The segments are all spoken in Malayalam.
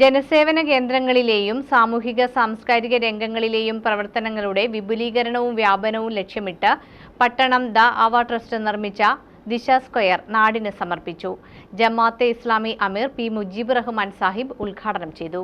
ജനസേവന കേന്ദ്രങ്ങളിലെയും സാമൂഹിക സാംസ്കാരിക രംഗങ്ങളിലെയും പ്രവർത്തനങ്ങളുടെ വിപുലീകരണവും വ്യാപനവും ലക്ഷ്യമിട്ട് പട്ടണം ദ ആവ ട്രസ്റ്റ് നിർമ്മിച്ച ദിശ സ്ക്വയർ നാടിന് സമർപ്പിച്ചു. ജമാഅത്തെ ഇസ്ലാമി അമീർ പി മുജീബ് റഹ്മാൻ സാഹിബ് ഉദ്ഘാടനം ചെയ്തു.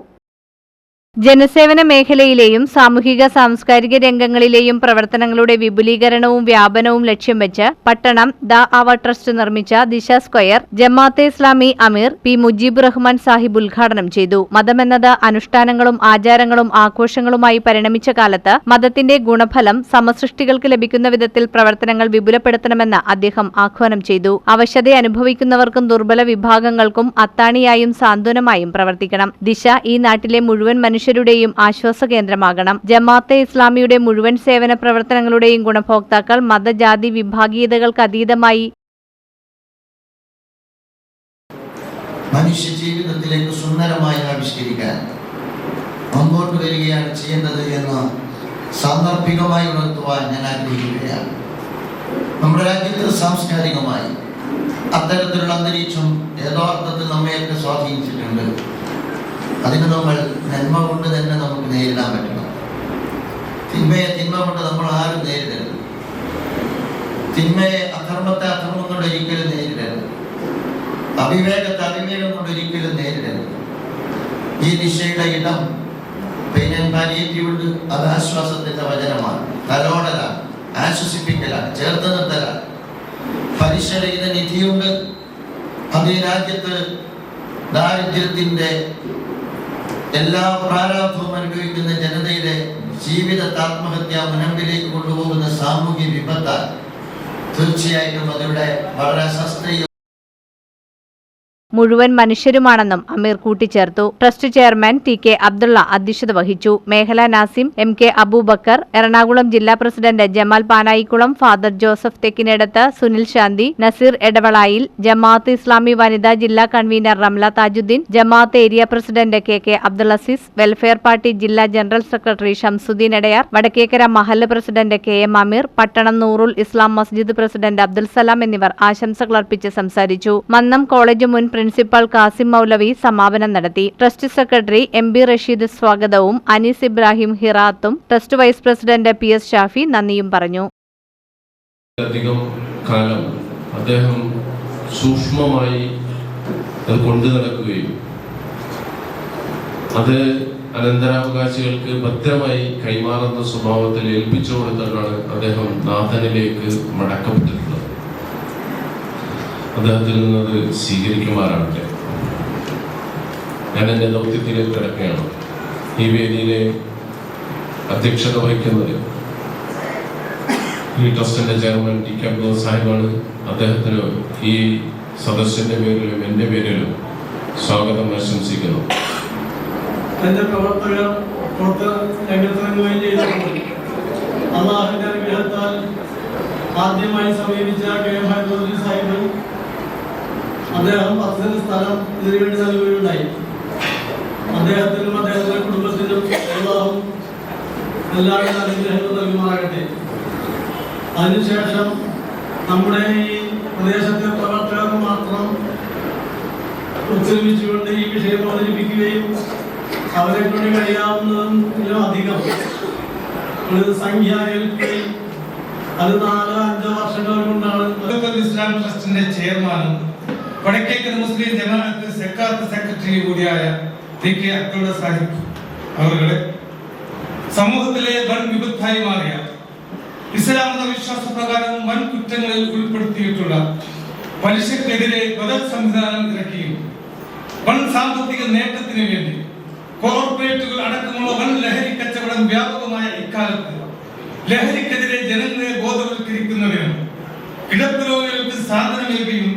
ജനസേവന മേഖലയിലെയും സാമൂഹിക സാംസ്കാരിക രംഗങ്ങളിലെയും പ്രവർത്തനങ്ങളുടെ വിപുലീകരണവും വ്യാപനവും ലക്ഷ്യം വെച്ച് പട്ടണം ദ ആവ ട്രസ്റ്റ് നിർമ്മിച്ച ദിശ സ്ക്വയർ ജമാഅത്തെ ഇസ്ലാമി അമീർ പി മുജീബ് റഹ്മാൻ സാഹിബ് ഉദ്ഘാടനം ചെയ്തു. മതമെന്നത് അനുഷ്ഠാനങ്ങളും ആചാരങ്ങളും ആഘോഷങ്ങളുമായി പരിണമിച്ച കാലത്ത് മതത്തിന്റെ ഗുണഫലം സമസൃഷ്ടികൾക്ക് ലഭിക്കുന്ന വിധത്തിൽ പ്രവർത്തനങ്ങൾ വിപുലപ്പെടുത്തണമെന്ന് അദ്ദേഹം ആഹ്വാനം ചെയ്തു. അവശത അനുഭവിക്കുന്നവർക്കും ദുർബല വിഭാഗങ്ങൾക്കും അത്താണിയായും സാന്ത്വനമായും പ്രവർത്തിക്കണം. ദിശ ഈ നാട്ടിലെ മുഴുവൻ മനുഷ്യരുടെയും ആശ്വാസ കേന്ദ്രമാകണം. ജമാഅത്തെ ഇസ്ലാമിയുടെ മുഴുവൻ സേവന പ്രവർത്തനങ്ങളുടെയും ഗുണഭോക്താക്കൾ മതജാതി വിഭാഗീയതകൾക്ക് അതീതമായി മനുഷ്യ ജീവിതത്തിലേക്ക് സുന്ദരമായി ആവിഷ്കരിക്കാൻ മുമ്പോട്ട് വരികയാണ് ചെയ്യേണ്ടത് എന്ന് സാന്ദർഭികമായി ഉണർത്തുവാൻ ഞാൻ ആഗ്രഹിക്കുകയാണ്. നമ്മുടെ രാജ്യത്ത് സാംസ്കാരികമായി അത്തരത്തിലുള്ള അന്തരീക്ഷം യഥാർത്ഥത്തിൽ നമ്മയൊക്കെ സ്വാധീനിച്ചിട്ടുണ്ട്. അതിന് നമ്മൾ നന്മ കൊണ്ട് തന്നെ നമുക്ക് നേരിടാൻ പറ്റണം. തിന്മയെ തിന്മ കൊണ്ട് നമ്മൾ ആരും നേരിടരുത്. തിന്മയെ അധർമ്മത്തെ അധർമ്മം കൊണ്ട് ഒരിക്കലും നേരിടരുത്. അവിവേകത്തെ അവിവേകം കൊണ്ട് ഒരിക്കലും നേരിടരുത്. ഈ ദിശയുടെ ഇടം പെയിൻ പാലിയേറ്റീവുണ്ട്. അത് ആശ്വാസത്തിന്റെ വചനമാണ്. തലോടലാണ് ആശ്വസിപ്പിക്കലാണ്. ചേർത്ത് നിർത്തലാണ്. നിധിയുണ്ട്. അത് ഈ രാജ്യത്ത് ദാരിദ്ര്യത്തിന്റെ എല്ലാ പ്രാരാബ്ധവും അനുഭവിക്കുന്ന ജനതയുടെ ജീവിതത്തെ ആത്മഹത്യ മുനമ്പിലേക്ക് കൊണ്ടുപോകുന്ന സാമൂഹ്യ വിപത്താൽ തീർച്ചയായിട്ടും അതിവിടെ വളരെ അശാസ്ത്രീയ മുഴുവൻ മനുഷ്യരുമാണെന്നും അമീർ കൂട്ടിച്ചേർത്തു. Trust chairman T K Abdulla അധ്യക്ഷത വഹിച്ചു. മേഖല നാസിം എം കെ അബൂബക്കർ എറണാകുളം ജില്ലാ പ്രസിഡന്റ് ജമാൽ പാനായിക്കുളം ഫാദർ ജോസഫ് തെക്കിനടുത്ത് സുനിൽ ശാന്തി നസീർ എടവളായിൽ ജമാഅത്ത് ഇസ്ലാമി വനിതാ ജില്ലാ convener Ramla Thajudheen Jamaat area president K K Abdul welfare party ജില്ലാ ജനറൽ സെക്രട്ടറി ഷംസുദ്ദീൻ എടയാർ വടക്കേക്കര മഹല്ല് പ്രസിഡന്റ് കെ എം അമീർ പട്ടണം നൂറുൽ ഇസ്ലാം മസ്ജിദ് പ്രസിഡന്റ് അബ്ദുൽ സലാം എന്നിവർ ആശംസകൾ അർപ്പിച്ച് സംസാരിച്ചു. മന്നം കോളേജ് മുൻ കാസിം മൗലവി സമാപനം നടത്തി. Trust secretary M B Rasheed സ്വാഗതവും Anees Ibrahim ഹിറാത്തും trust vice president P S Shafi നന്ദിയും പറഞ്ഞു. അധികം കാലം അദ്ദേഹം സൂക്ഷ്മമായി അത് കൊണ്ടു നടക്കുകയും അത് അനന്തരാവകാശികൾക്ക് ഭദ്രമായി കൈമാറുന്ന സ്വഭാവത്തിൽ ഏൽപ്പിച്ചു കൊടുത്തിട്ടാണ് അദ്ദേഹം നാഥനിലേക്ക് മടക്കപ്പെട്ടിട്ടുള്ളത് അദ്ദേഹത്തിൽ നിന്നത് സ്വീകരിക്കുമാറാകട്ടെ ഞാൻ എന്റെ ദൗത്യത്തിലേക്ക് കിടക്കുകയാണ്. ഈ വേദിയിലെ അധ്യക്ഷത വഹിക്കുന്നത് ഈ ട്രസ്റ്റിന്റെ ചെയർമാൻ ടി കെ അബ്ദുൾ സാഹിബാണ്. അദ്ദേഹത്തിന് ഈ സദസ്സിന്റെ പേരിലും എന്റെ പേരിലും സ്വാഗതം ആശംസിക്കുന്നു. തന്റെ പ്രവർത്തകർ പുറത്ത് രംഗത്തിറങ്ങുകയും ചെയ്തിട്ടുണ്ട്. അള്ളാഹുവിന്റെ അനുഗ്രഹത്താൽ ആദ്യമായി സമീപിച്ച കെ എം ഹൈദുദ്ദീൻ സാഹിബ് അദ്ദേഹം പത്ത് സെന്റ് സ്ഥലം ഇതിനുവേണ്ടി നൽകുകയുണ്ടായി അദ്ദേഹത്തിനും അദ്ദേഹത്തിന്റെ കുടുംബത്തിനും അള്ളാഹും എല്ലാവരും അനുഗ്രഹങ്ങൾ നൽകുമാറാകട്ടെ. അതിനുശേഷം നമ്മുടെ ഈ പ്രദേശത്തെ പ്രവർത്തകർ മാത്രം ഉത്സവിച്ചുകൊണ്ട് ഈ വിഷയം അവതരിപ്പിക്കുകയും അവരെ കൊണ്ട് കഴിയാവുന്നതിലും അധികം. ഒരു സംഖ്യ ഏൽക്കുകയും അത് നാലോ അഞ്ചോ വർഷങ്ങൾ കൊണ്ടാണ് ഇസ്ലാം ട്രസ്റ്റിന്റെ ചെയർമാനും വടക്കേക്കര മുസ്ലിം ജമാഅത്ത് സെക്കാത്ത് സെക്രട്ടറി കൂടിയായ ടി കെ അബ്ദുള്ള സാഹിബ് അവരുടെ സമൂഹത്തിലെ വൻ വിപത്തായി മാറിയ ഇസ്ലാം വിശ്വാസ പ്രകാരം വൻ കുറ്റങ്ങളിൽ ഉൾപ്പെടുത്തിയിട്ടുള്ള പലിശക്കെതിരെ ബദൽ സംവിധാനം ഇറക്കിയും വൻ സാമ്പത്തിക നേട്ടത്തിന് വേണ്ടി കോർപ്പറേറ്റുകൾ അടക്കമുള്ള വൻ ലഹരി കച്ചവടം വ്യാപകമായ ഇക്കാലത്ത് ലഹരിക്കെതിരെ ജനങ്ങളെ ബോധവൽക്കരിക്കുന്നതിനും കിടപ്പ് രോഗികൾക്ക് സാധനമേൽക്കുകയും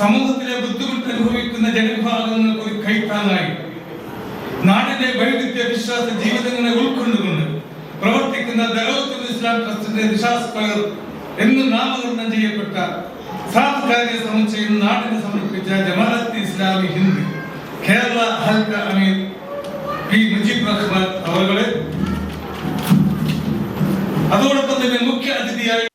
സമൂഹത്തിലെ ബുദ്ധിമുട്ട് അനുഭവിക്കുന്ന ജനവിഭാഗങ്ങൾക്ക് ഒരു കൈത്താങ്ങായി. നാടിന്റെ വൈവിധ്യ വിശ്വാസ ജീവിതങ്ങളെ ഉൾക്കൊണ്ടുകൊണ്ട് പ്രവർത്തിക്കുന്ന ദലോത്തുൽ ഇസ്ലാം ട്രസ്റ്റിന്റെ ദിശാസ്പയർ എന്ന് നാമകരണം ചെയ്യപ്പെട്ട സാംസ്കാരിക സമുച്ചയം നാടിന് സമർപ്പിച്ച ജമാഅത്ത് ഇസ്ലാമി ഹിന്ദ് കേരള ഹൽക്ക അമീർ പി. മുജീബ് റഹ്മാൻ അവരുടെ അതോടൊപ്പം തന്നെ മുഖ്യ അതിഥിയായി